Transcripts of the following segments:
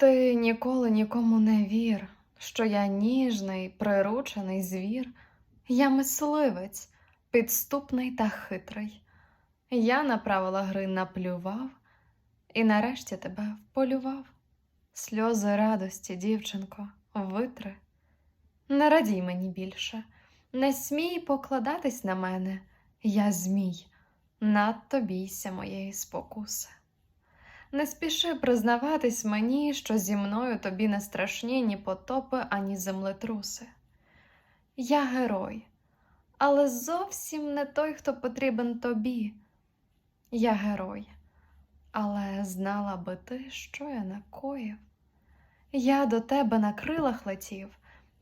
Ти ніколи нікому не вір, що я ніжний, приручений звір, я мисливець, підступний та хитрий. Я на правила гри наплював і нарешті тебе вполював. Сльози радості, дівчинко, витри. Не радій мені більше, не смій покладатись на мене, я змій, надто бійся моєї спокуси. Не спіши признаватись мені, що зі мною тобі не страшні ні потопи, ані землетруси. Я герой, але зовсім не той, хто потрібен тобі. Я герой, але знала би ти, що я накоїв. Я до тебе на крилах летів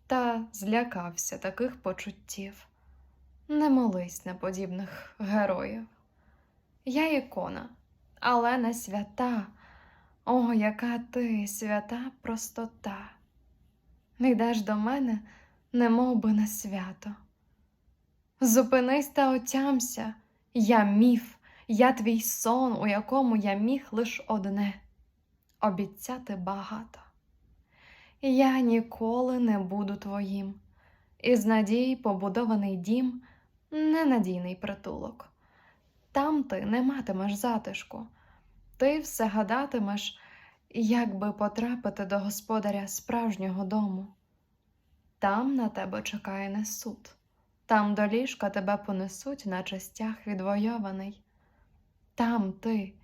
та злякався таких почуттів. Не молись на подібних героїв. Я ікона, але не свята. О, яка ти свята простота. Не йдеш до мене, немов би на свято. Зупинись та отямся, я міф, я твій сон, у якому я міг лиш одне обіцяти багато. Я ніколи не буду твоїм, із надій побудований дім ненадійний притулок. Там ти не матимеш затишку, ти все гадатимеш, як би потрапити до господаря справжнього дому. Там на тебе чекає не суд, там до ліжка тебе понесуть на частях відвойований. Там ти,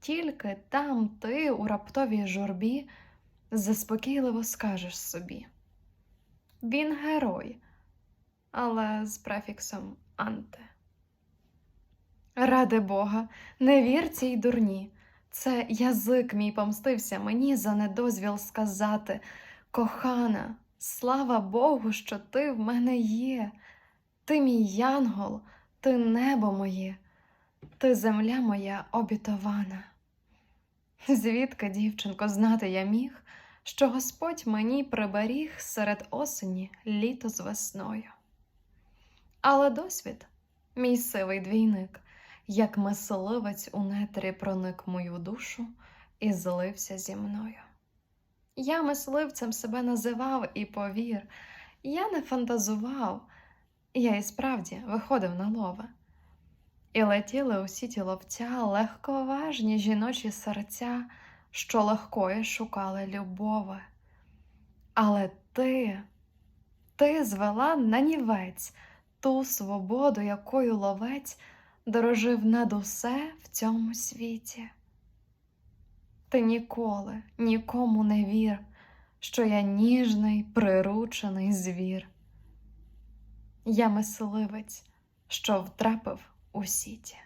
тільки там ти у раптовій журбі заспокійливо скажеш собі. Він герой, але з префіксом анте. Ради Бога, не вір цій дурні. Це язик мій помстився мені за недозвіл сказати Кохана, слава Богу, що ти в мене є. Ти мій янгол, ти небо моє, ти земля моя обітована. Звідки, дівчинко, знати я міг, що Господь мені приберіг серед осені літо з весною. Але досвід, мій сивий двійник, як мисливець у нетрі проник мою душу і злився зі мною. Я мисливцем себе називав і повір, я не фантазував, я і справді виходив на лове. І летіли усі ті ловця легковажні жіночі серця, що легкої шукали любови. Але ти, ти звела на нівець ту свободу, якою ловець дорожив над усе в цьому світі. Ти ніколи нікому не вір, що я ніжний, приручений звір. Я мисливець, що втрапив у сіті.